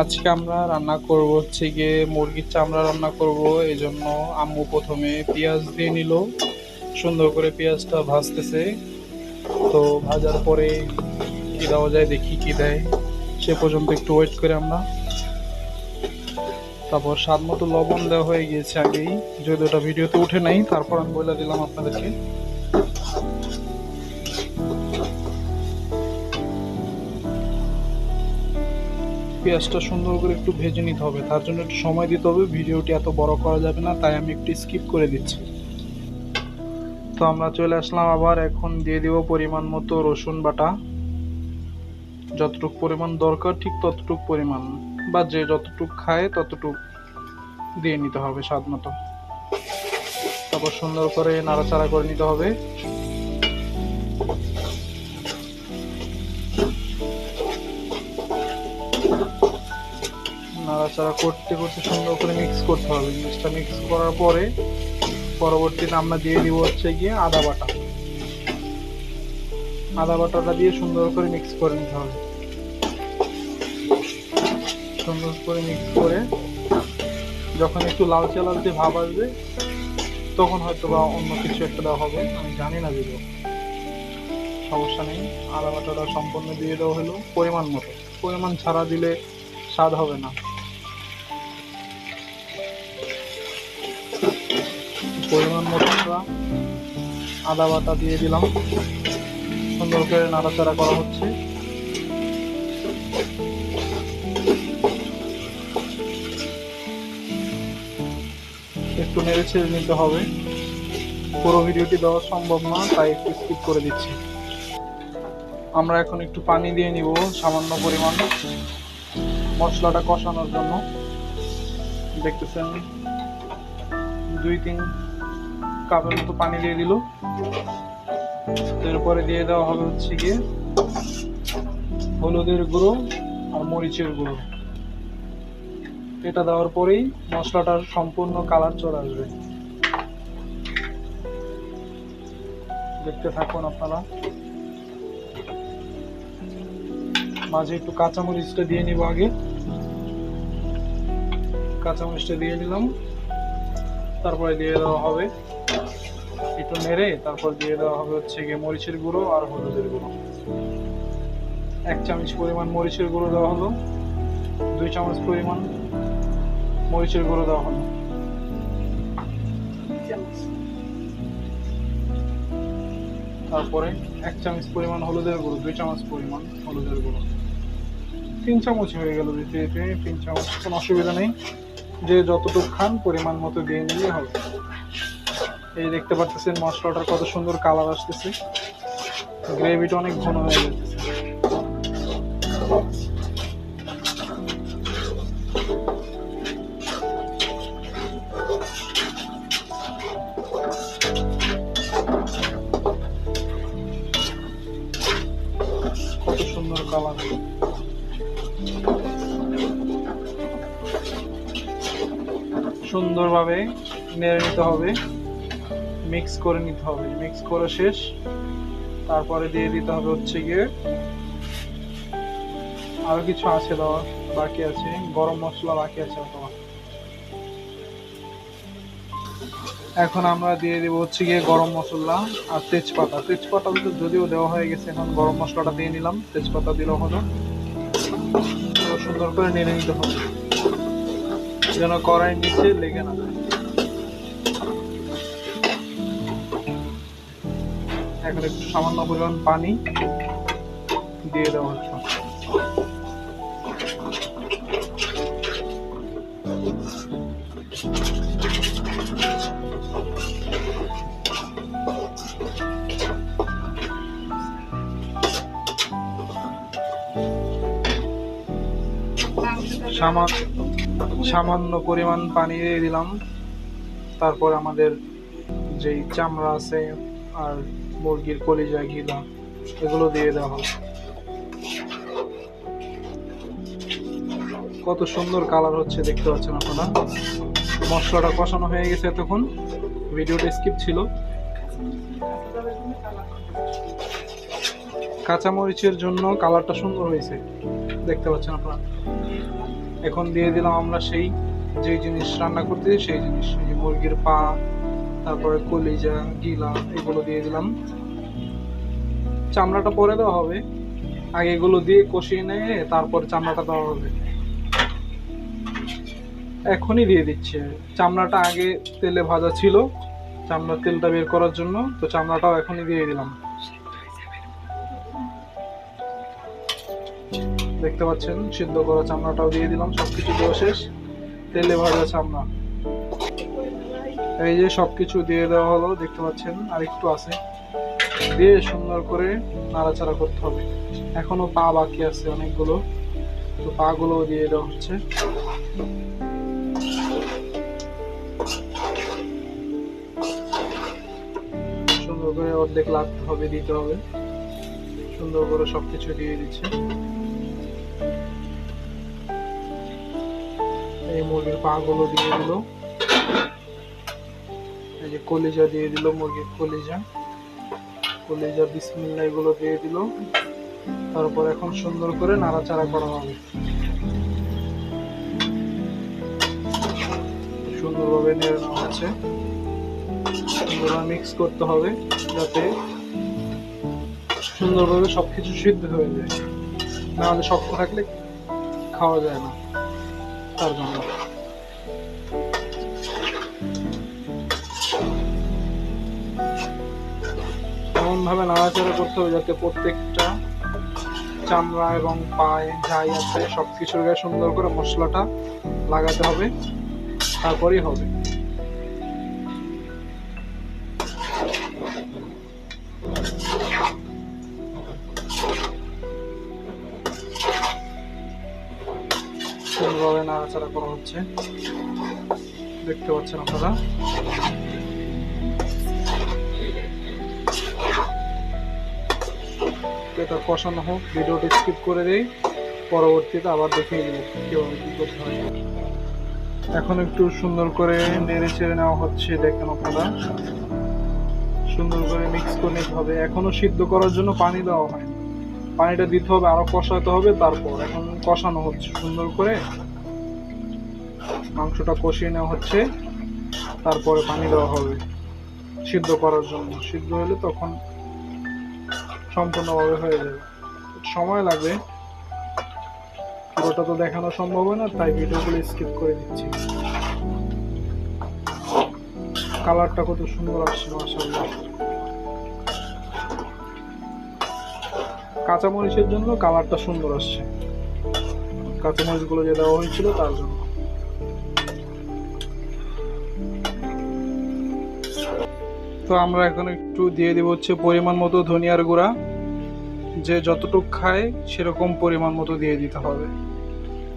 আজকে আমরা রান্না করব হচ্ছে গিয়ে মুরগির চামড়া রান্না করব এই জন্য আম্মু প্রথমে পেঁয়াজ দিয়ে নিল। সুন্দর করে পেঁয়াজটা ভাজতেছে। তো ভাজার পরে কি দেওয়া যায় দেখি কি দেয়। সে পর্যন্ত একটু ওয়েট করে আমরা। তারপর স্বাদ মতো লবণ দেওয়া হয়ে গিয়েছে আগেই। যদি ওটা ভিডিওতে উঠে নাই, তারপর আমি বলে দিলাম আপনাদেরকে। পেঁয়াজটা সুন্দর করে একটু ভেজে নিতে হবে। তার জন্য একটু সময় দিতে হবে, ভিডিওটি এত বড় করা যাবে না, তাই আমি একটু স্কিপ করে দিচ্ছি। তো আমরা চলে আসলাম আবার, এখন দিয়ে দিব পরিমাণ মতো রসুন বাটা। যতটুক পরিমাণ দরকার, ঠিক ততটুক পরিমাণ, বা যে যতটুক খায় ততটুক দিয়ে নিতে হবে স্বাদ মতো। তারপর সুন্দর করে নাড়াচাড়া করে নিতে হবে। নাড়াচাড়া করতে করতে সুন্দর করে মিক্স করতে হবে। মিক্সটা মিক্স করার পরে পরবর্তীতে আমরা দিয়ে দিব হচ্ছে গিয়ে আদা বাটা। আদা বাটাটা দিয়ে সুন্দর করে মিক্স করে নিতে হবে। সুন্দর করে মিক্স করে যখন একটু লালচে লালচে ভাব আসবে, তখন হয়তো বা অন্য কিছু একটা দেওয়া হবে। আমি জানি না দিব। সমস্যা নেই। আদা বাটাটা সম্পূর্ণ দিয়ে দেওয়া হলো পরিমাণ মতো। পরিমাণ ছাড়া দিলে স্বাদ হবে না। পরিমাণ মতো আদা বাটা দিয়ে দিলাম। সুন্দর করে নাড়াচাড়া করা হচ্ছে। একটু নেড়ে ছেড়ে নিতে হবে। পুরো ভিডিওটি দেওয়া সম্ভব না, তাই একটু স্কিপ করে দিচ্ছি। আমরা এখন একটু পানি দিয়ে নিব সামান্য পরিমাণ মশলাটা কষানোর জন্য। দেখতেছেন, দুই, তিন কাপের মতো পানি দিয়ে দিল। এরপরে দিয়ে দেওয়া হবে হচ্ছে গিয়ে হলুদের গুঁড়ো আর মরিচের গুঁড়ো। এটা দেওয়ার পরেই মশলাটার সম্পূর্ণ কালার চলে আসবে। দেখতে থাকুন আপনারা। মাঝে একটু কাঁচামরিচটা দিয়ে নিব আগে। কাঁচামরিচটা দিয়ে নিলাম। তারপরে দিয়ে দেওয়া হবে একটু নেড়ে তারপর দিয়ে দেওয়া হবে হচ্ছে গিয়ে মরিচের গুঁড়ো আর হলুদের গুঁড়ো। এক চামচ পরিমাণ মরিচের গুঁড়ো দেওয়া হলো, দুই চামচ পরিমাণ মরিচের গুঁড়ো দেওয়া হলো। তারপরে এক চামচ পরিমাণ হলুদের গুঁড়ো, দুই চামচ পরিমাণ হলুদের গুঁড়ো। তিন চামচ হয়ে গেল দিতে দিতে, তিন চামচ কোনো অসুবিধা নেই। যে যতটুকু খান পরিমাণ মতো দিয়ে নিলে হবে। এই দেখতে পাচ্ছেন মশলাটার কত সুন্দর কালার আসতেছে। গ্রেভিটা অনেক ঘন হয়ে যাচ্ছে কত সুন্দর কালার। সুন্দরভাবে নেড়ে নিতে হবে। মিক্স করে নিতে হবে। মিক্স করে শেষ। তারপরে দিয়ে দিতে হবে হচ্ছে গিয়ে আরও কিছু আছে দেওয়া বাকি আছে। গরম মশলা বাকি আছে অথবা এখন আমরা দিয়ে দিব হচ্ছে গিয়ে গরম মশলা আর তেজপাতা। তেজপাতা তো যদিও দেওয়া হয়ে গেছে, এখন গরম মশলাটা দিয়ে নিলাম। তেজপাতা দিলেও হলো। সুন্দর করে নেড়ে নিতে হবে। যেন কড়াই নিচে লেগে না যায়। এখন একটু সামান্য পরিমাণ পানি দিয়ে দেওয়া হচ্ছে। সামান্য পরিমাণ পানি দিয়ে দিলাম। তারপর আমাদের যেই চামড়া আছে আর মুরগির কলিজা গিলা এগুলো দিয়ে দেওয়া হবে কত সুন্দর কালার হচ্ছে, দেখতে পাচ্ছেন আপনারা। মশলাটা কষানো হয়ে গেছে এতক্ষণ। ভিডিওটা স্কিপ ছিল। কাঁচামরিচের জন্য কালারটা সুন্দর হয়েছে, দেখতে পাচ্ছেন আপনারা। এখন দিয়ে দিলাম আমরা সেই যে জিনিস রান্না করতে, সেই জিনিস মুরগির পা তারপরে কলিজা, গিলা এগুলো দিয়ে দিলাম। চামড়াটা পরে দেওয়া হবে। আগে এগুলো দিয়ে কষিয়ে নিয়ে তারপর চামড়াটা দেওয়া হবে। এখনই দিয়ে দিচ্ছে। চামড়াটা আগে তেলে ভাজা ছিল। চামড়ার তেলটা বের করার জন্য তো চামড়াটাও এখনই দিয়ে দিলাম। দেখতে পাচ্ছেন, সিদ্ধ করা চামড়াটাও দিয়ে দিলাম। সবকিছু দেওয়া শেষ। তেলে ভাজা চামড়া। এই যে সবকিছু দিয়ে দেওয়া হলো, দেখতে পাচ্ছেন আর একটু আছে। দিয়ে সুন্দর করে নাড়াচাড়া করতে হবে। এখনও পা বাকি আছে অনেকগুলো। তো পা গুলো দিয়ে দেওয়া হচ্ছে। সুন্দর করে অর্ধেক লাগতে হবে, দিতে হবে। সুন্দর করে সবকিছু দিয়ে দিচ্ছে। এই মুরগির পা গুলো দিয়ে দিল। এই যে কলিজা দিয়ে দিল, মুরগির কলিজা। কলিজা, বিসমিল্লা এগুলো দিয়ে দিল। তারপর এখন সুন্দর করে নাড়াচাড়া করা হবে। সুন্দরভাবে নেড়ে নেওয়া হচ্ছে সুন্দরভাবে মিক্স করতে হবে যাতে সুন্দরভাবে সবকিছু সিদ্ধ হয়ে যায়। নাহলে শক্ত থাকলে খাওয়া যায় না। তার জন্য। এমন ভাবে নাড়াচাড়া করতে হবে যাতে প্রত্যেকটা চামড়া এবং পায়ে যাই আছে সব কিছুর গায়ে সুন্দর করে মশলাটা লাগাতে হবে, তারপরেই হবে। সুন্দরভাবে নাড়াচাড়া করা হচ্ছে। দেখতে পাচ্ছেন আপনারা। এটা কষানো হোক ভিডিওটি স্কিপ করে দেই, পরবর্তীতে আবার দেখিয়ে দেবো কীভাবে কী করতে হয় এখন একটু সুন্দর করে নেড়ে চেড়ে নেওয়া হচ্ছে, দেখেন আপনারা। সুন্দর করে মিক্স করে নিতে হবে। এখনও সিদ্ধ করার জন্য পানি দেওয়া হয়। পানিটা দিতে হবে আরও কষাতে হবে, তারপর এখন কষানো হচ্ছে সুন্দর করে। মাংসটা কষিয়ে নেওয়া হচ্ছে, তারপরে পানি দেওয়া হবে সিদ্ধ করার জন্য। সিদ্ধ হলে তখন সম্পূর্ণভাবে হয়ে যাবে। সময় লাগবে। পুরোটা তো দেখানো সম্ভব হয় না, তাই ভিডিওগুলো স্কিপ করে দিচ্ছি। কালারটা কত সুন্দর আসছে, মাশাআল্লাহ। কাঁচামরিচের জন্য কালারটা সুন্দর আসছে। কাঁচামরিচগুলো যে দেওয়া হয়েছিল, তার জন্য। তো আমরা এখন একটু দিয়ে দেবো হচ্ছে পরিমাণ মতো ধনিয়ার গুঁড়া। যে যতটুক খায় সেরকম পরিমাণ মতো দিয়ে দিতে হবে।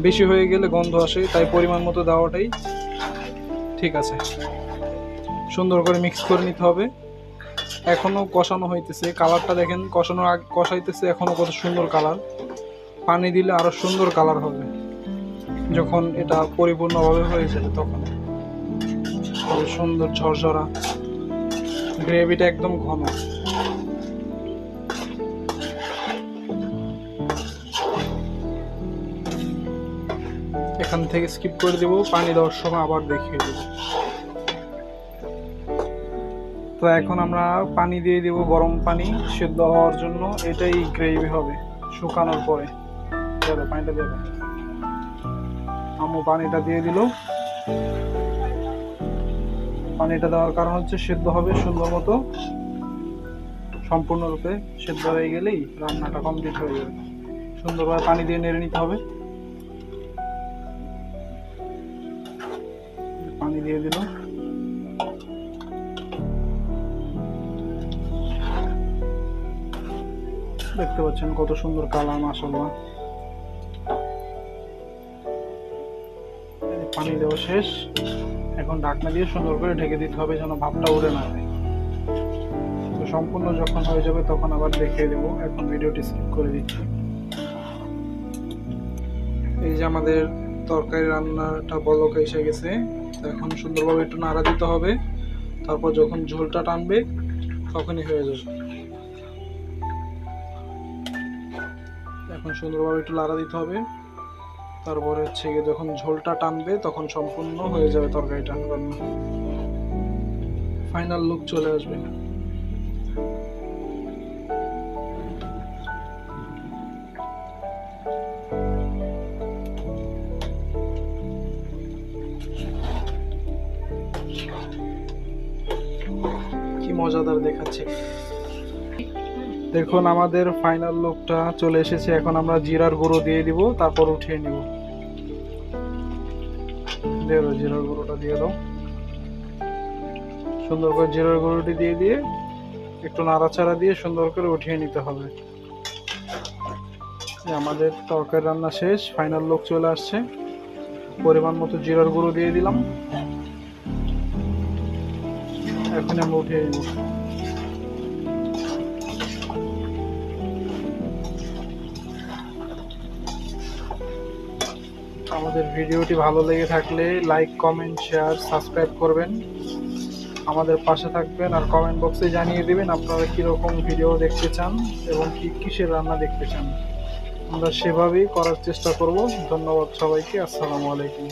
বেশি হয়ে গেলে গন্ধ আসে, তাই পরিমাণ মতো দেওয়াটাই ঠিক আছে। সুন্দর করে মিক্স করে নিতে হবে। এখনও কষানো হইতেছে। কালারটা দেখেন, কষানোর আগে কষাইতেছে এখনও কত সুন্দর কালার। পানি দিলে আরও সুন্দর কালার হবে। যখন এটা পরিপূর্ণভাবে হয়ে যাবে তখন। সুন্দর ঝরঝরা। গ্রেভিটা একদম ঘন। এখান থেকে স্কিপ করে দেবো, পানি দেওয়ার সময় আবার দেখিয়ে দেবো। তো এখন আমরা পানি দিয়ে দেব গরম পানি, সেদ্ধ হওয়ার জন্য। এটাই গ্রেভি হবে, শুকানোর পরে। পানিটা দেবে আম্মু পানিটা দিয়ে দিল। পানিটা দেওয়ার কারণ হচ্ছে সেদ্ধ হবে সুন্দর মতো। সম্পূর্ণরূপে সেদ্ধ হয়ে গেলেই রান্নাটা কমপ্লিট হয়ে যাবে। সুন্দরভাবে পানি দিয়ে নেড়ে নিতে হবে। পানি দিয়ে দিল। দেখতে পাচ্ছেন কত সুন্দর কালার মাসাল্লাহ পানি দেওয়া শেষ। এখন ঢাকনা দিয়ে সুন্দর করে ঢেকে দিতে হবে যেন ভাবটা উড়ে না যায়। সম্পূর্ণ যখন হয়ে যাবে তখন আবার দেখিয়ে দেবো। এখন ভিডিওটি স্কিপ করে দিচ্ছি। এই যে আমাদের তরকারি রান্নাটা বলক এসে গেছে। এখন সুন্দরভাবে একটু নাড়া দিতে হবে। তারপর যখন ঝোলটা টানবে, তখনই হয়ে যাবে। এখন সুন্দরভাবে একটু লাড়া দিতে হবে। তারপরে হচ্ছে গিয়ে যখন ঝোলটা টানবে, তখন সম্পূর্ণ হয়ে যাবে তরকারিটা। রান্না ফাইনাল লুক চলে আসবে। কি মজাদার দেখাচ্ছে। দেখুন, আমাদের ফাইনাল লুকটা চলে এসেছে। এখন আমরা জিরার গুঁড়ো দিয়ে দিব, তারপর উঠিয়ে নিব। দিয়ে দাও, জিরার গুঁড়োটা দিয়ে দাও। সুন্দর করে জিরার গুঁড়োটি দিয়ে দিয়ে একটু নাড়াচাড়া দিয়ে সুন্দর করে উঠিয়ে নিতে হবে। আমাদের তরকারি রান্না শেষ ফাইনাল লুক চলে আসছে। পরিমাণ মতো জিরার গুঁড়ো দিয়ে দিলাম। এখন আমরা উঠিয়ে নিব। আমাদের ভিডিওটি ভালো লেগে থাকলে লাইক কমেন্ট শেয়ার সাবস্ক্রাইব করবেন। আমাদের পাশে থাকবেন আর কমেন্ট বক্সে জানিয়ে দেবেন আপনারা কীরকম ভিডিও দেখতে চান এবং কী কিসের রান্না দেখতে চান। আমরা সেভাবেই করার চেষ্টা করব। ধন্যবাদ সবাইকে। আসসালামু আলাইকুম।